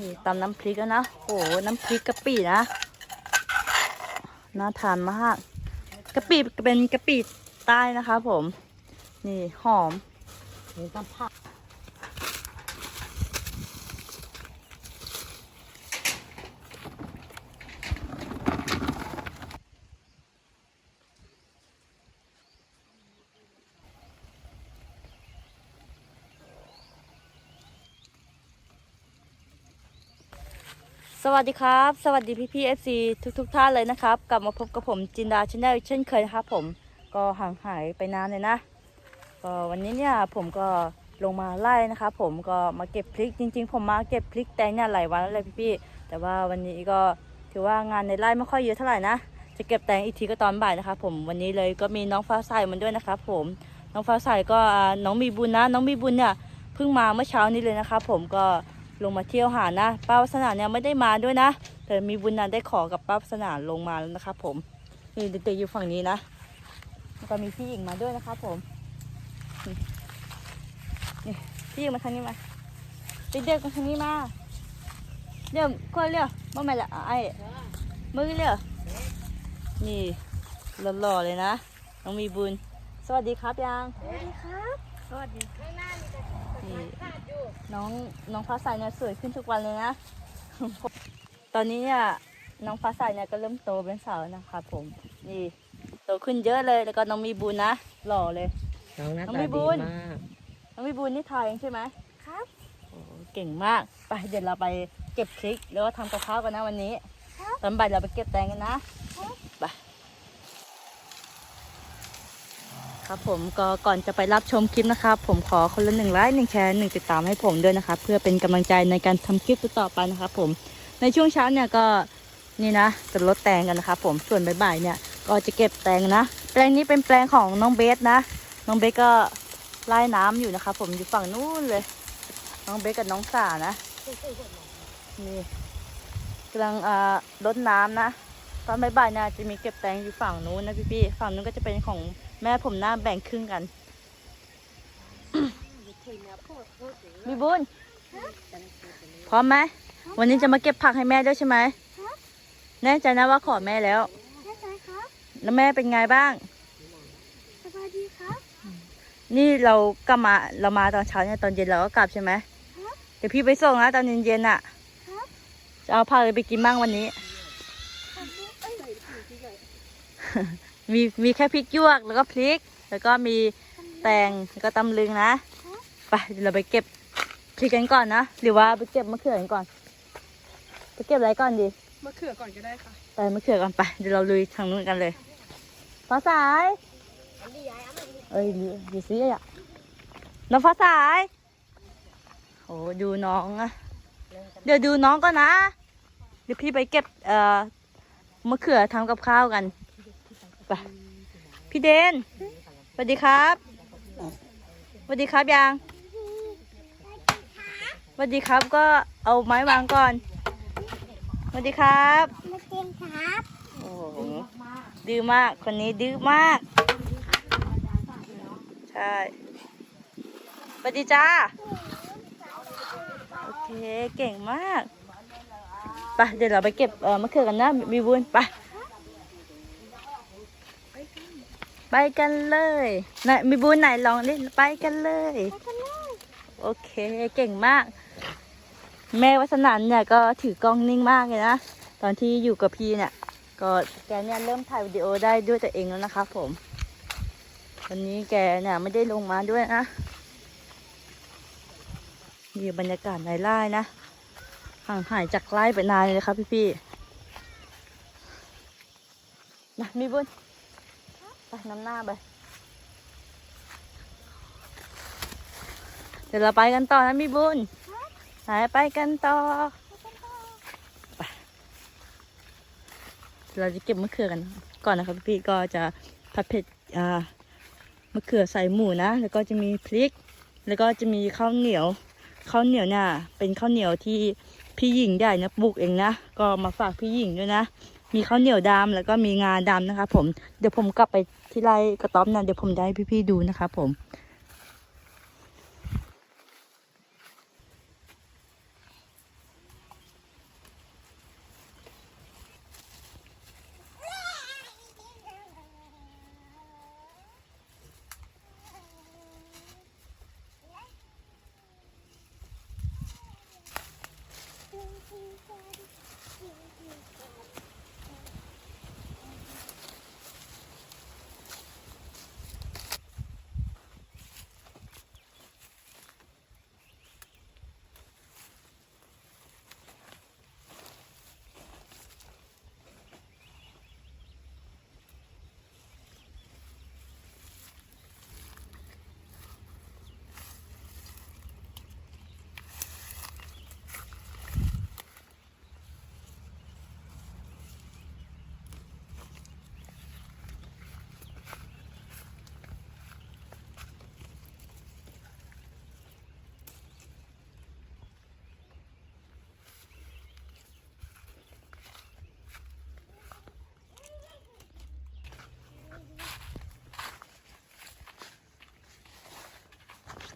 นี่ตำน้ำพริกแล้วนะ โอ้โหน้ำพริกกะปินะ น่าทานมากกะปิเป็นกะปิใต้นะคะผม นี่หอมนี่ต้องผัก สวัสดีครับ สวัสดีพี่พีเอฟซีทุกทุกๆท่านเลยนะครับ กลับมาพบกับผมจินดาชาแนลเช่นเคยนะครับผมก็ห่างหายไปนานเลยนะก็วันนี้เนี่ยผมก็ลงมาไล่นะครับผมก็มาเก็บพริกจริง ๆ ผมมาเก็บพริกแตงเนี่ยหลายวันแล้วเลยพี่ๆแต่ว่าวันนี้ก็ถือว่างานในไร่ไม่ค่อยเยอะเท่าไหร่นะจะเก็บแตงอีกทีก็ตอนบ่ายนะครับผมวันนี้เลยก็มีน้องฟ้าใสมันด้วยนะครับผมน้องฟ้าใสก็น้องมีบุญนะ น้องมีบุญเนี่ยเพิ่งมาเมื่อเช้านี้เลยนะครับผมก็ ลงมาเที่ยวหานะป้าวัฒนาเนี่ยไม่ได้มาด้วยนะ แต่มีบุญนันได้ขอกับป้าวัฒนาลงมาแล้วนะครับผมนี่เด็กๆอยู่ฝั่งนี้นะแล้วก็มีพี่หญิงมาด้วยนะครับผมนี่นี่พี่หญิงมาทางนี้มาเด็กๆมาทางนี้มาเดี๋ยวก็เรียวมาใหม่ละไอ้มือเรียวนี่หล่อๆเลยนะน้องมีบุญ สวัสดีครับยัง สวัสดีครับ สวัสดีนี่ น้องน้องฟ้าใสเนี่ยสวยขึ้นทุกวันเลยนะ ตอนนี้เนี่ยน้องฟ้าใสเนี่ยก็เริ่มโตเป็นสาวแล้วนะครับผม นี่โตขึ้นเยอะเลยแล้วก็น้องมีบุญนะหล่อเลย น้องหน้าน้องตามีดีบุญ มากน้องมีบุญนี่ไทยเองใช่ไหมครับ โอ้เก่งมากไปเดี๋ยวเราไปเก็บพริกแล้วก็ทำกับข้าวกันนะวันนี้ตอนบ่ายเราไปเก็บแตงกันนะ ไป ครับผมก็ก่อนจะไปรับชมคลิปนะครับ ผมขอคนละหนึ่งไลค์หนึ่งแชร์หนึ่งติดตามให้ผมด้วยนะครับเพื่อเป็นกำลังใจในการทำคลิปต่อไปนะครับผมในช่วงเช้าเนี่ยก็นี่นะจะลดแตงกันนะครับผมส่วนบ่ายๆเนี่ยก็จะเก็บแตงนะ แปลงนี้เป็นแปลงของน้องเบสนะ น้องเบสก็ไล่น้ำอยู่นะครับผมอยู่ฝั่งนู้นเลย น้องเบสกับน้องสานะนี่กำลังอ่ารดน้ำนะ ตอนบ่ายๆเนี่ยจะมีเก็บแตงอยู่ฝั่งนู้นนะพี่ๆฝั่งนู้นก็จะเป็นของ แม่ผมหน้าแบ่งครึ่งกัน มีบุญพร้อมไหม วันนี้จะมาเก็บผักให้แม่ด้วยใช่ไหม แน่ใจนะว่าขอแม่แล้ว แน่ใจครับ แล้วแม่เป็นไงบ้าง สบายดีครับ นี่เรากลับมาเรามาตอนเช้าเนี่ยตอนเย็นเราก็กลับใช่ไหมครับเดี๋ยวพี่ไปส่งนะตอนเย็นๆอะครับจะเอาผักอะไรไปกินบ้างวันนี้ ขอบคุณเอ้ยพี่ใหญ่มีมีแค่พริกหยวกแล้วก็พริก แล้วก็มีแตงแล้วก็ตำลึงนะไปเดี๋ยวเราไปเก็บพริกกันก่อนนะหรือว่าไปเก็บมะเขือกันก่อน ไปเก็บอะไรก่อนดีมะเขือก่อนก็ได้ค่ะไปมะเขือก่อนไปเดี๋ยวเราลุยทางนู้นกันเลยฟ้าสายเอ้ยดูดูสิอะน้องฟ้าสายโอ้ดูน้องอะเดี๋ยวดูน้องก่อนนะเดี๋ยวพี่ไปเก็บเอ่อมะเขือทำกับข้าวกัน ไปพี่เดนสวัสดีครับสวัสดีครับยังสวัสดีครับก็เอาไม้วางก่อนสวัสดีครับมาเต็มครับโอ้โหดื้อมากคนนี้ดื้อมาก ใช่สวัสดีจ้าโอเคเก่งมากไปเดี๋ยวเราไปเก็บเอ่อมะเขือกันนะมีบุญไป ไปกันเลยไหนมีบุญไหนลองดิไปกันเลย โอเคเก่งมาก แม่วัฒนันเนี่ยก็ถือกล้องนิ่งมากเลยนะ ตอนที่อยู่กับพี่เนี่ย ก็แกเนี่ยเริ่มถ่ายวิดีโอได้ด้วยตัวเองแล้วนะครับผมวันนี้แกเนี่ยไม่ได้ลงมาด้วยนะนี่บรรยากาศในไร่นะห่างหายจากไร่ไปนานเลยครับพี่พี่ๆนะมีบุญ ไปนำหน้าไป เดี๋ยวเราไปกันต่อนะมีบุญไหนไปกันต่อ เราจะเก็บมะเขือกัน ก่อนนะครับพี่ก็จะผัดเผ็ดอ่ามะเขือใส่หมูนะ แล้วก็จะมีพริก แล้วก็จะมีข้าวเหนียว ข้าวเหนียวเนี่ยเป็นข้าวเหนียวที่พี่หญิงใหญ่นะปลูกเองนะ ก็มาฝากพี่หญิงด้วยนะ มีข้าวเหนียวดำแล้วก็มีงาดำนะคะ ผมเดี๋ยวผมกลับไปที่ไร่กระต๊อบนะเดี๋ยวผมจะให้พี่ๆดูนะคะ ผม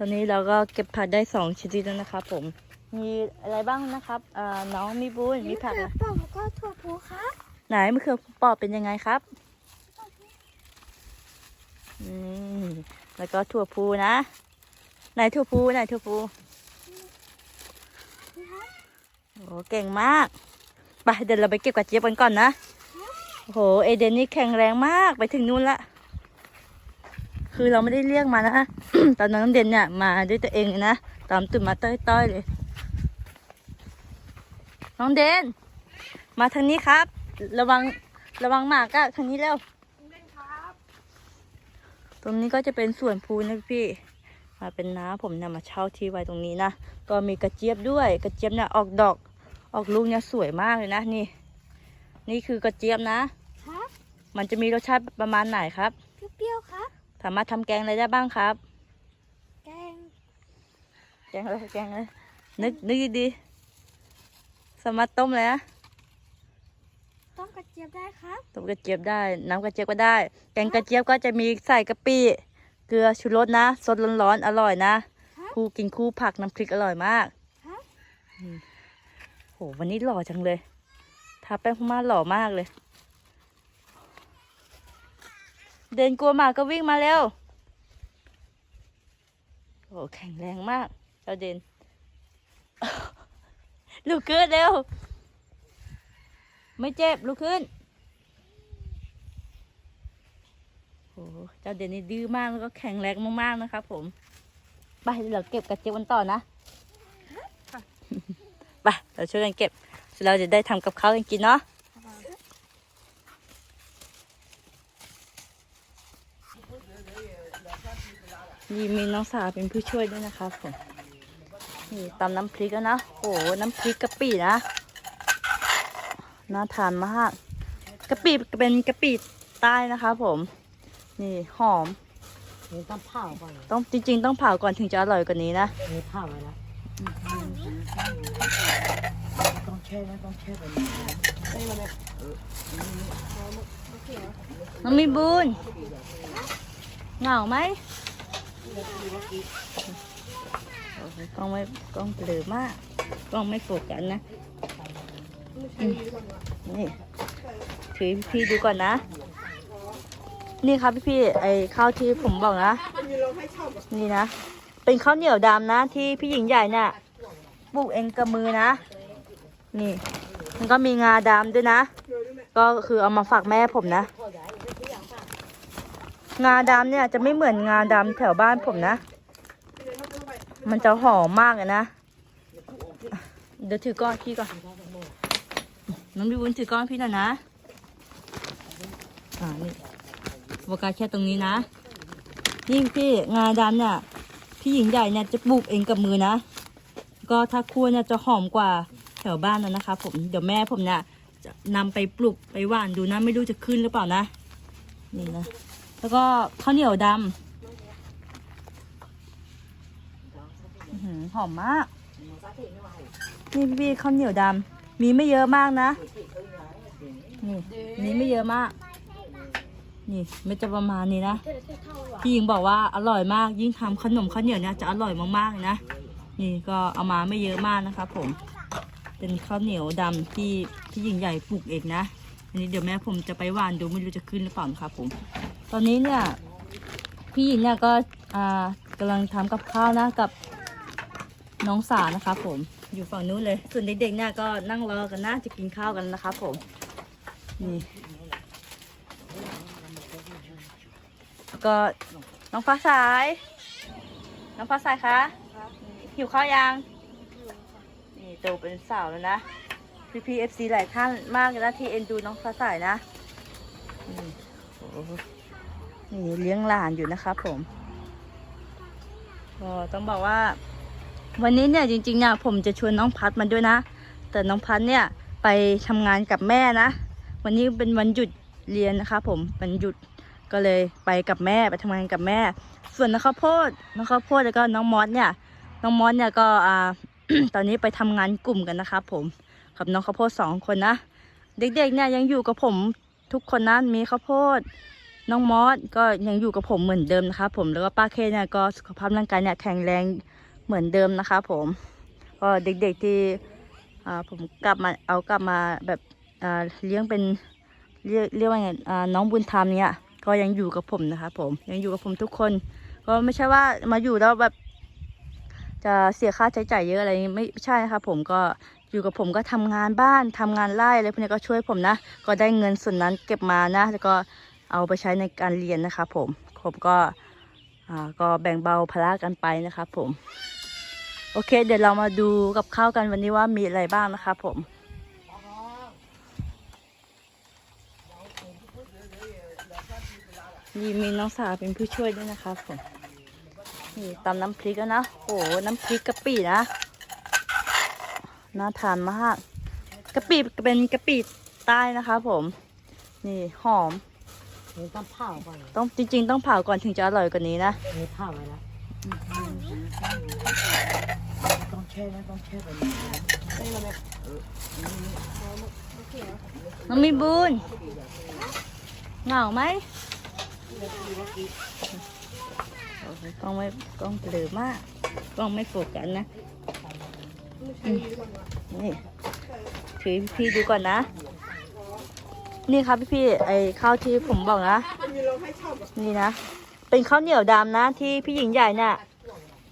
ตอนนี้เราก็เก็บผักได้สองชนิดแล้วนะครับผม มีอะไรบ้างนะครับอ่าน้องมีบุญมีผักมะอะเขือเปราะแล้วก็ถั่วพูครับไหนมะเขือเปอเป็นยังไงครับอืมแล้วก็ถั่วพูนะไหนถั่วพูไหนถั่วพูนี่ครับโอ้เก่งมากไปเดี๋ยวเราไปเก็บกระเจี๊ยบกันก่อนนะโอ้โหเอเดนนี่แข็งแรงมากไปถึงนู่นละ คือเราไม่ได้เรียกมานะ ตอนนั้นน้องเดนเนี่ยมาด้วยตัวเองเลยนะ ตามตุ่มมาต้อยๆเลย น้องเดนมาทางนี้ครับ ระวังระวังหมากอะทางนี้เร็วเล่นครับตรงนี้ก็จะเป็นส่วนพูนะพี่ มาเป็นน้าผมนำมาเช่าที่ไว้ตรงนี้นะ ก็มีกระเจี๊ยบด้วย กระเจี๊ยบเนี่ยออกดอก ออกลูกเนี่ยสวยมากเลยนะนี่ นี่คือกระเจี๊ยบนะครับมันจะมีรสชาติประมาณไหนครับ เปรี้ยวๆครับ สามารถทำแกงอะไรได้บ้างครับ แกง แกงอะไรแกงอะไรนึกนึกดีๆสามารถต้มเลยนะต้มกระเจี๊ยบได้ครับ ต้มกระเจี๊ยบได้ น้ำกระเจี๊ยบก็ได้ แกงกระเจี๊ยบก็จะมีใส่กะปิเกลือชูรสนะสดร้อนๆอร่อยนะครับคู่กินคู่ผักน้ำพริกอร่อยมากครับโหวันนี้หล่อจังเลยทาแป้งพม่าหล่อมากเลย เดินกลัวหมาก็วิ่งมาเร็ว โอ้แข็งแรงมากเจ้าเดนลุกขึ้นเร็ว ไม่เจ็บลุกขึ้นโอ้เจ้าเดนนี่ดื้อมากแล้วก็แข็งแรงมากๆนะครับผม ไปเดี๋ยวเราเก็บกระเจี๊ยบกันต่อนะไปเราช่วยกันเก็บเสร็จเราจะได้ทำกับข้าวกันกินเนาะ นี่มีน้องสาวเป็นผู้ช่วยด้วยนะครับผมนี่ตำน้ำพริกแล้วนะโอ้โหน้ำพริกกะปินะน่าทานมากกะปิเป็นกะปิใต้นะครับผม นี่หอมนี่ต้องเผาก่อนเลยต้องจริง ๆ ต้องเผาก่อนถึงจะอร่อยกว่านี้นะนี่เผาไว้แล้วต้องแช่นะต้องแช่ไปน้องมีบุญเหงาไหมโอ้โห กล้องไม่กล้องเบลอมาก กล้องไม่โฟกัสนะนี่ถือพี่ดูก่อนนะ นี่ครับพี่พี่ไอข้าวที่ผมบอกนะ นี่นะ เป็นข้าวเหนียวดำนะ ที่พี่หญิงใหญ่เนี่ยปลูกเองกับมือนะ นี่ มันก็มีงาดำด้วยนะ ก็คือเอามาฝากแม่ผมนะ งาดำเนี่ยจะไม่เหมือนงาดำแถวบ้านผมนะ มันจะหอมมากเลยนะ เดี๋ยวถือก้อนพี่ก่อน น้องพี่วุ้นถือก้อนพี่หน่อยนะ อ่า นี่โฟกัสแค่ตรงนี้นะนี่พี่งาดำเนี่ย พี่หญิงใหญ่เนี่ยจะปลูกเองกับมือนะ ก็ถ้าคั่วเนี่ยจะหอมกว่าแถวบ้านนะนะคะผมเดี๋ยวแม่ผมเนี่ยจะนำไปปลูกไปหว่านดูนะ ไม่รู้จะขึ้นหรือเปล่านะ นี่นะ แล้วก็ข้าวเหนียวดำอื้อหือหอมมากนี่พี่ๆข้าวเหนียวดำมีไม่เยอะมากนะ นี่นี่ไม่เยอะมาก นี่ไม่จะประมาณนี้นะพี่หญิงบอกว่าอร่อยมาก ยิ่งทำขนมข้าวเหนียวเนี่ยจะอร่อยมากๆนะนี่ก็เอามาไม่เยอะมากนะครับผม เป็นข้าวเหนียวดำที่ที่หญิงใหญ่ปลูกเองนะอันนี้เดี๋ยวแม่ผมจะไปหว่านดูไม่รู้จะขึ้นหรือเปล่าครับผม ตอนนี้เนี่ยพี่หญิงเนี่ยก็อ่ากำลังทำกับข้าวนะกับน้องสานะครับผมอยู่ฝั่งนู้นเลย ส่วนเด็กๆเนี่ยก็นั่งรอกันนะจะกินข้าวกันนะครับผมนี่ก็น้องฟ้าสาย น้องฟ้าสายคะหิวข้าวยังนี่โตเป็นสาวแล้วนะพี่พีเอฟซีหลายท่านมากเลยนะที่เอ็นดูน้องฟ้าสนะนี่โอ้ นี่เลี้ยงหลานอยู่นะครับผมก็ต้องบอกว่า วันนี้เนี่ยจริงๆเนี่ยผมจะชวนน้องพัดมาด้วยนะ แต่น้องพัดเนี่ยไปทำงานกับแม่นะ วันนี้เป็นวันหยุดเรียนนะครับผมวันหยุดก็เลยไปกับแม่ไปทำงานกับแม่ ส่วนน้องข้าวโพดน้องข้าวโพดแล้วก็น้องมอสเนี่ยน้องมอสเนี่ยก็อ่าตอนนี้ไปทำงานกลุ่มกันนะครับผมกับน้องข้าวโพดสองคนนะ เด็กๆเนี่ยยังอยู่กับผมทุกคนนะมีข้าวโพด น้องมอสก็ยังอยู่กับผมเหมือนเดิมนะคะ ผมแล้วก็ป้าเคเนี่ยก็สุขภาพร่างกายเนี่ยแข็งแรงเหมือนเดิมนะคะ ผมก็เด็กๆที่ผมกลับมาเอากลับมาแบบเลี้ยงเป็นเรียกเรียกว่าไงน้องบุญธรรมเนี่ยก็ยังอยู่กับผมนะคะ ผมยังอยู่กับผมทุกคน ก็ไม่ใช่ว่ามาอยู่แล้วแบบ จะเสียค่าใช้จ่ายเยอะอะไรไม่ใช่นะคะผมก็อยู่กับผมก็ทำงานบ้านทำงานไร่อะไรพวกนี้ก็ช่วยผมนะ ก็ได้เงินส่วนนั้นเก็บมานะ แล้วก็ เอาไปใช้ในการเรียนนะคะผมผมก็อ่าก็แบ่งเบาภาระกันไปนะคะผม โอเค เดี๋ยวเรามาดูกับข้าวกันวันนี้ว่ามีอะไรบ้างนะคะผมมีมีน้องสาวเป็นผู้ช่วยด้วยนะคะผมนี่ตำน้ำพริกแล้วนะโอ้โหน้ำพริกกะปินะน่าทานมากกะปิเป็นกะปิใต้นะคะผม นี่หอม เห็นต้องเผาก่อนเลยต้องจริง ๆ ต้องเผาก่อนถึงจะอร่อยกว่านี้นะเห็นเผาไว้แล้วต้องแช่นะต้องแช่แบบนี้น้องมีบุญเหงาไหมโอ้โหกล้องไม่กล้องเปลือมากกล้องไม่โฟกัสนะอืมนี่ถือให้พี่ดูก่อนนะ นี่ครับพี่ๆไอข้าวที่ผมบอกนะ นี่นะ เป็นข้าวเหนียวดำนะ ที่พี่หญิงใหญ่เนี่ย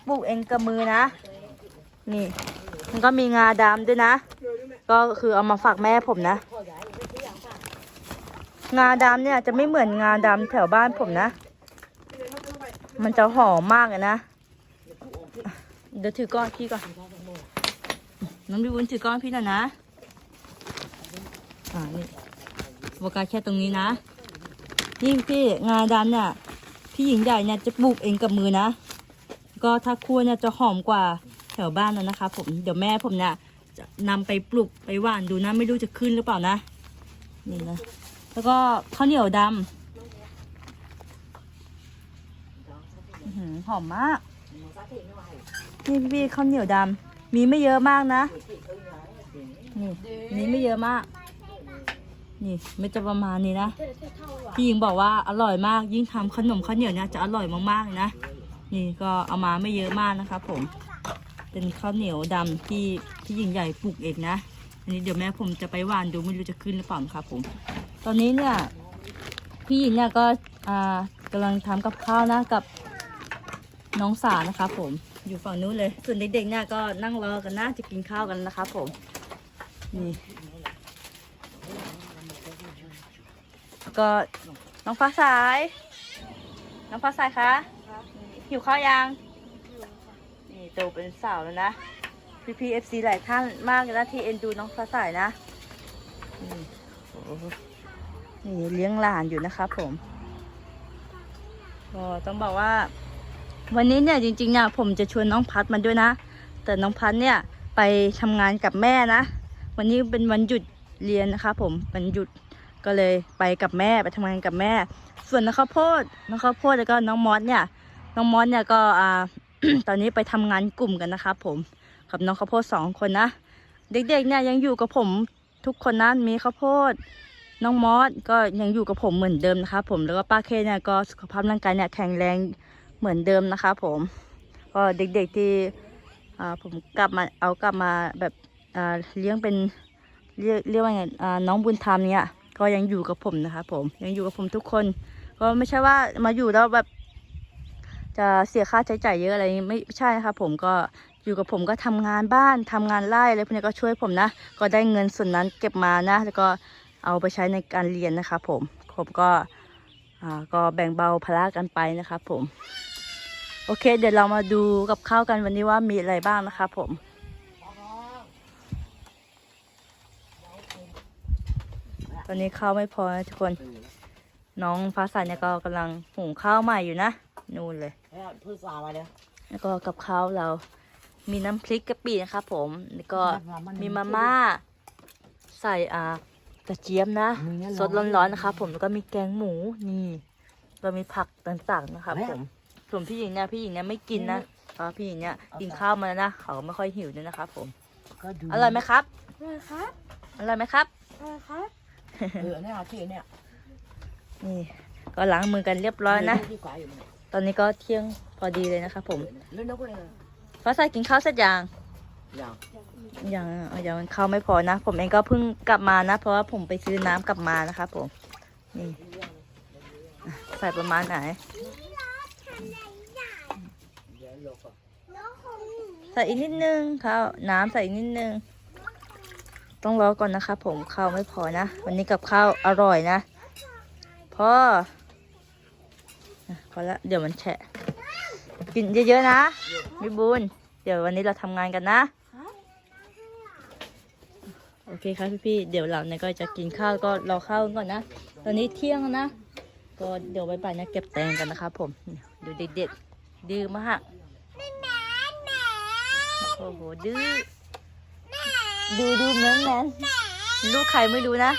ปลูกเองกับมือนะ นี่ มันก็มีงาดำด้วยนะ ก็คือเอามาฝากแม่ผมนะ งาดำเนี่ยจะไม่เหมือนงาดำแถวบ้านผมนะ มันจะหอมมากเลยนะ เดี๋ยวถือก้อนพี่ก่อน น้องบิวุ้นถือก้อนพี่หน่อยนะ อ่า นี่ โฟกัสแค่ตรงนี้นะนี่พี่งาดำเนี่ย พี่หญิงใหญ่เนี่ยจะปลูกเองกับมือนะ ก็ถ้าคั่วเนี่ยจะหอมกว่าแถวบ้านแล้วนะคะ ผม เดี๋ยวแม่ผมเนี่ยจะนำไปปลูกไปหว่านดูนะ ไม่รู้จะขึ้นหรือเปล่านะ นี่นะ แล้วก็ข้าวเหนียวดำหอมมาก นี่พี่ข้าวเหนียวดำมีไม่เยอะมากนะ นี่ มีไม่เยอะมาก นี่ไม่จะประมาณนี้นะพี่หญิงบอกว่าอร่อยมากยิ่งทำขนมข้าวเหนียวเนี่ยจะอร่อยมากๆเลยนะนี่ก็เอามาไม่เยอะมากนะครับผม เป็นข้าวเหนียวดำที่ที่หญิงใหญ่ปลูกเองนะอันนี้เดี๋ยวแม่ผมจะไปหว่านดูไม่รู้จะขึ้นหรือเปล่านะครับผม ตอนนี้เนี่ยพี่หญิงเนี่ยก็อ่ากำลังทำกับข้าวนะกับน้องสาวนะครับผมอยู่ฝั่งนู้นเลย ส่วนเด็กๆเนี่ยก็นั่งรอกันนะจะกินข้าวกันนะครับผมนี่แล้ว ก็น้องฟ้าสาย น้องฟ้าสายคะหิวข้าวยัง นี่โตเป็นสาวแล้วนะ พี่พีเอฟซีหลายท่านมากเลยนะที่เอ็นดูน้องฟ้าสนะนี่โอ้โหนี่เลี้ยงหลานอยู่นะครับผมก็ต้องบอกว่า วันนี้เนี่ยจริงๆเนี่ยผมจะชวนน้องพัดมาด้วยนะ แต่น้องพัดเนี่ยไปทำงานกับแม่นะ วันนี้เป็นวันหยุดเรียนนะคะผมวันหยุด ก็เลยไปกับแม่ไปทำงานกับแม่ ส่วนน้องข้าวโพดน้องข้าวโพดแล้วก็น้องมอสเนี่ย น้องมอสเนี่ยก็อ่าตอนนี้ไปทำงานกลุ่มกันนะครับผมกับน้องข้าวโพดสองคนนะ เด็กๆเนี่ยยังอยู่กับผมทุกคนนะมีข้าวโพดน้องมอสก็ยังอยู่กับผมเหมือนเดิมนะคะผมแล้วก็ป้าเคเนี่ยก็สุขภาพร่างกายเนี่ยแข็งแรงเหมือนเดิมนะคะผมก็เด็กๆที่อ่าผมกลับมาเอากลับมาแบบอ่าเลี้ยงเป็นเรียกเรียกว่าไงอ่าน้องบุญธรรมเนี่ย ก็ยังอยู่กับผมนะคะ ผมยังอยู่กับผมทุกคน ก็ไม่ใช่ว่ามาอยู่แล้วแบบ จะเสียค่าใช้จ่ายเยอะอะไรไม่ใช่นะคะผมก็อยู่กับผมก็ทำงานบ้านทำงานไร่อะไรพวกนี้ก็ช่วยผมนะ ก็ได้เงินส่วนนั้นเก็บมานะ แล้วก็เอาไปใช้ในการเรียนนะคะ ผมผมก็อ่าก็แบ่งเบาภาระกันไปนะคะผม โอเค เดี๋ยวเรามาดูกับข้าวกันวันนี้ว่ามีอะไรบ้างนะคะผม ตอนนี้ข้าวไม่พอนะทุกคน น้องฟ้าใสเนี่ยก็กำลังหุงข้าวใหม่อยู่นะ นู่นเลย แล้วพืชสาไว้แล้วแล้วก็กับข้าวเรา มีน้ำพริกกะปินะครับผมแล้วก็มีมาม่าใส่อ่ากระเจี๊ยบนะสดร้อนๆนะครับผมแล้วก็มีแกงหมูนี่ก็มีผักต่างๆนะครับผมส่วนพี่หญิงเนี่ยพี่หญิงเนี่ยไม่กินนะเพราะพี่หญิงเนี่ยกินข้าวมาแล้วนะเขาไม่ค่อยหิวด้วยนะครับผมก็ดูอร่อยไหมครับเลยครับอร่อยไหมครับเลยครับ เออเนี่ยที่เนี่ยนี่กก็ล้างมือกันเรียบร้อยนะที่ขวาอยู่เนี่ยตอนนี้ก็เที่ยงพอดีเลยนะครับผมเล่นนกเลยฟ้าใสกินข้าวเสร็จยังอย่างยังอะยังข้าวไม่พอนะ ผมเองก็เพิ่งกลับมานะ เพราะว่าผมไปซื้อน้ำกลับมานะครับผม นี่อะใส่ประมาณไหนเดี๋ยวโลกก่อนใส่อีกนิดนึงข้าวน้ำใส่อีกนิดนึง ต้องรอก่อนนะครับผมข้าวไม่พอนะ วันนี้กับข้าวอร่อยนะพ่ออะพอละเดี๋ยวมันแฉะ กินเยอะๆนะมิบุญเดี๋ยววันนี้เราทำงานกันนะ โอเคครับพี่ๆเดี๋ยวเราเนี่ยก็จะกินข้าวก็รอข้าวก่อนนะ ตอนนี้เที่ยงแล้วนะ ก็เดี๋ยวบ่ายๆนะเก็บแตงกันนะครับผมนี่ดูเด็กๆดื้อมากโอ้โหดื้อ ดูดูแมนแมนลูกใครไม่รู้นะ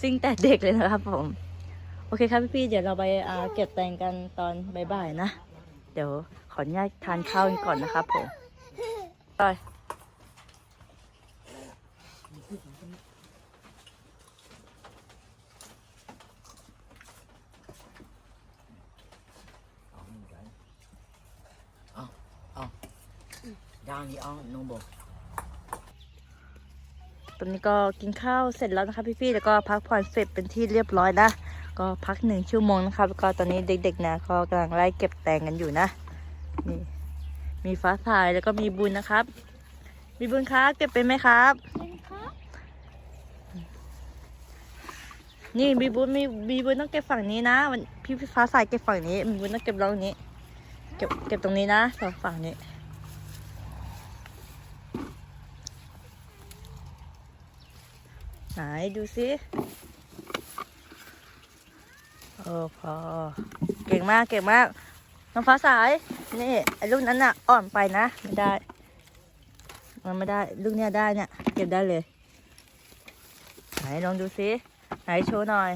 ซิ่งแต่เด็กเลยนะครับผม โอเคครับพี่ๆเดี๋ยวเราไปเก็บแตงกันตอนบ่ายๆนะ เดี๋ยวขออนุญาตทานข้าวกันก่อนนะครับผมไปย่างนี่เอานมบอก ตอนนี้ก็กินข้าวเสร็จแล้วนะคะพี่ๆแล้วก็พักผ่อนเสร็จเป็นที่เรียบร้อยนะก็พักหนึ่งชั่วโมงนะครับแล้วก็ตอนนี้เด็กๆนะก็กำลังไล่เก็บแตงกันอยู่นะนี่มีฟ้าทายแล้วก็มีบุญนะครับ มีบุญครับเก็บเป็นไหมครับเป็นครับนี่มีบุญมีมีบุญต้องเก็บฝั่งนี้นะมันพี่ฟ้าสายเก็บฝั่งนี้มีบุญต้องเก็บตรงนี้ เก็บเก็บตรงนี้นะสองฝั่งนี้ ไหนดูสิโอ้พอ เก่งมากเก่งมาก น้องฟ้าสาย นี่ไอ้ลูกนั้นน่ะ อ่อนไปนะ ไม่ได้ มันไม่ได้ ลูกเนี้ยได้เนี่ย เก็บได้เลย ไหนลองดูสิไหนโชว์หน่อย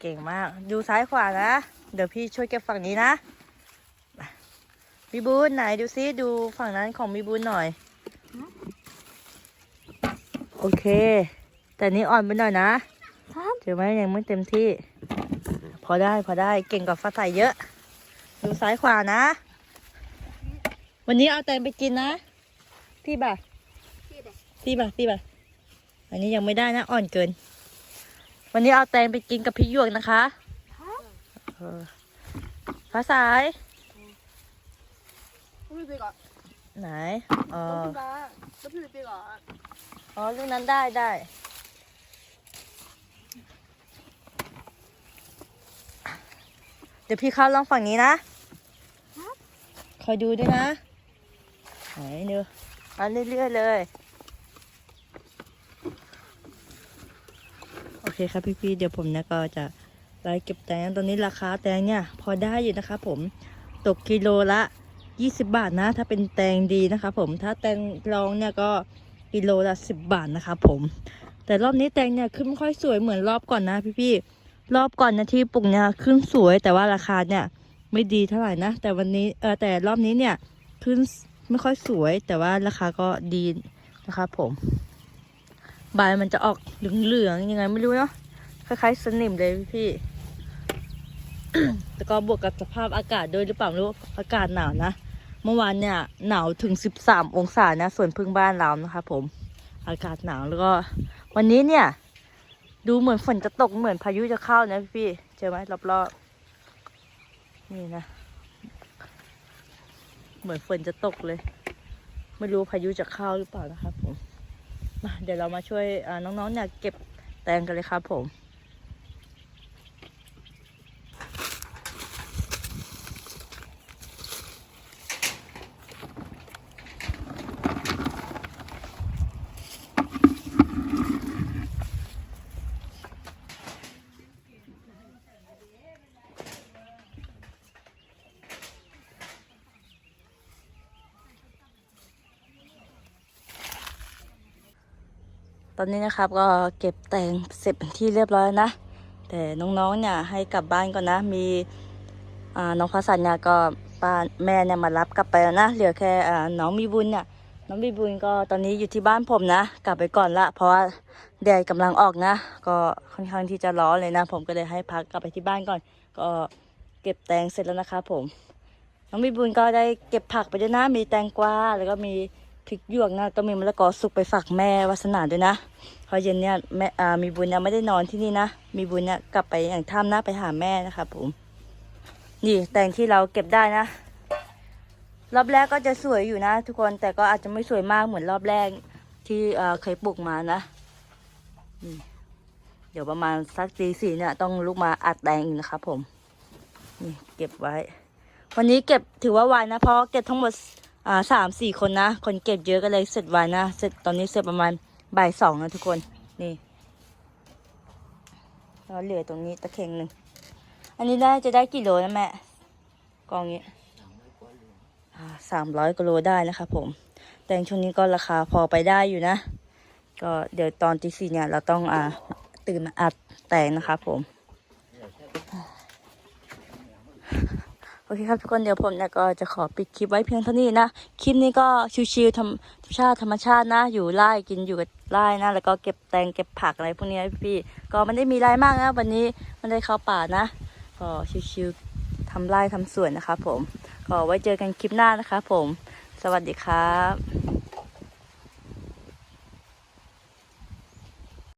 เก่งมาก ดูซ้ายขวานะ เดี๋ยวพี่ช่วยเก็บฝั่งนี้นะ มีบุญไหนดูซิ ดูฝั่งนั้นของมีบุญหน่อย โอเค แต่นี้อ่อนไปหน่อยนะ ครับเจอไหมยังไม่เต็มที่ พอได้พอได้เก่งกว่าฟ้าใสเยอะ ดูซ้ายขวานะ วันนี้เอาแตงไปกินนะ พี่บ่ะพี่เด็กพี่บ่ะพี่บ่ะอันนี้ยังไม่ได้นะ อ่อนเกิน วันนี้เอาแตงไปกินกับพี่หยวกนะคะครับเออฟ้าสายพี่ไปก่อนไหนอ๋อคุณป้าแล้วพี่ไปก่อน อ๋อลูกนั้นได้ได้เดี๋ยวพี่เข้าลองฝั่งนี้นะ คอยดูด้วยนะไหนดูเอาเรื่อยๆเลย โอเคครับพี่ๆ เดี๋ยวผมนี่ยก็จะไล่เก็บแตงตอนนี้ราคาแตงเนี่ย พอได้อยู่นะครับผม ตกกิโลละ 20 บาทนะ ถ้าเป็นแตงดีนะครับผม ถ้าแตงรองเนี่ยก็ กิโลละ10บบาทนะครับผม แต่รอบนี้แตงเนี่ยขึ้นไม่ค่อยสวยเหมือนรอบก่อนนะพี่ๆรอบก่อนนะที่ปลูกเนี่ยขึ้นสวยแต่ว่าราคาเนี่ยไม่ดีเท่าไหร่นะ แต่วันนี้เออแต่รอบนี้เนี่ยขึ้นไม่ค่อยสวย แต่ว่าราคาก็ดีนะครับผม ใบมันจะออกเหลืองๆยังไงไม่รู้เนาะคล้ายๆสนิมเลยพี่แล้วก็บวกกับสภาพอากาศด้วยหรือเปล่าไม่รู้อากาศหนาวนะ เมื่อวานเนี่ยหนาวถึง 13 องศานะส่วนพึ่งบ้านเรานะคะ ผม อากาศหนาวแล้วก็ วันนี้เนี่ย ดูเหมือนฝนจะตกเหมือนพายุจะเข้านะพี่เจอไหมรอบๆนี่นะ เหมือนฝนจะตกเลย ไม่รู้พายุจะเข้าหรือเปล่านะครับผมมาเดี๋ยวเรามาช่วยน้องๆเนี่ยเก็บแตงกันเลยครับผม อนนี้นะครับก็เก็บแตงเสร็จเป็นที่เรียบร้อยแล้วนะ แต่น้องๆเนี่ยให้กลับบ้านก่อนนะ มีน้องฟ้าใสเนี่ยก็ป้าแม่เนี่ยมารับกลับไปแล้วนะ เหลือแค่อน้องมีบุญเนี่ยน้องบีบุญก็ตอนนี้อยู่ที่บ้านผมนะ กลับไปก่อนละ เพราะว่าแดดกำลังออกนะ ก็ค่อนข้างที่จะร้อนเลยนะ ผมก็เลยให้พักกลับไปที่บ้านก่อน ก็เก็บแตงเสร็จแล้วนะครับผม น้องบีบุญก็ได้เก็บผักไปด้วยนะ มีแตงกวาแล้วก็มี พริกหยวกนะก็มีมะละกอสุกไปฝากแม่วาสนาด้วยนะเพอเย็นเนี่ยแม่อ่ามีบุญเนี่ยไม่ได้นอนที่นี่นะ มีบุญเนี่ยกลับไปอย่างถ้ำนะไปหาแม่นะครับผม นี่แตงที่เราเก็บได้นะ รอบแรกก็จะสวยอยู่นะ ทุกคนแต่ก็อาจจะไม่สวยมากเหมือนรอบแรกที่เอ่อเคยปลูกมานะนี่เดี๋ยวประมาณสักตีสี่เนี่ยต้องลุกมาอัดแตงอีกนะครับผม นี่เก็บไว้ วันนี้เก็บถือว่าไวนะเพราะเก็บทั้งหมด อ่าสามสี่คนนะ คนเก็บเยอะก็เลยเสร็จไวนะ เสร็จตอนนี้เสร็จประมาณบ่ายสองนะทุกคน นี่แล้วเหลือตรงนี้ตะเข่งหนึ่ง อันนี้ได้จะได้กี่โลนะแม่ กองนี้สามร้อยกิโลได้นะคะผม แตงช่วงนี้ก็ราคาพอไปได้อยู่นะ ก็เดี๋ยวตอนตีสี่เนี่ยเราต้องอ่าตื่นมาอัดแต่งนะคะผม โอ เคครับทุกคนเดี๋ยวผมเนี่ยก็จะขอปิดคลิปไว้เพียงเท่านี้นะ คลิปนี้ก็ชิวๆธรรมชาติธรรมชาตินะ อยู่ไร่กินอยู่กับไร่นะ แล้วก็เก็บแตงเก็บผักอะไรพวกนี้พี่ก็ไม่ได้มีไร่มากนะ วันนี้มันได้เข้าป่านะ ก็ชิวๆทำไร่ทำสวนนะครับผม ก็ไว้เจอกันคลิปหน้านะคะผม สวัสดีครับ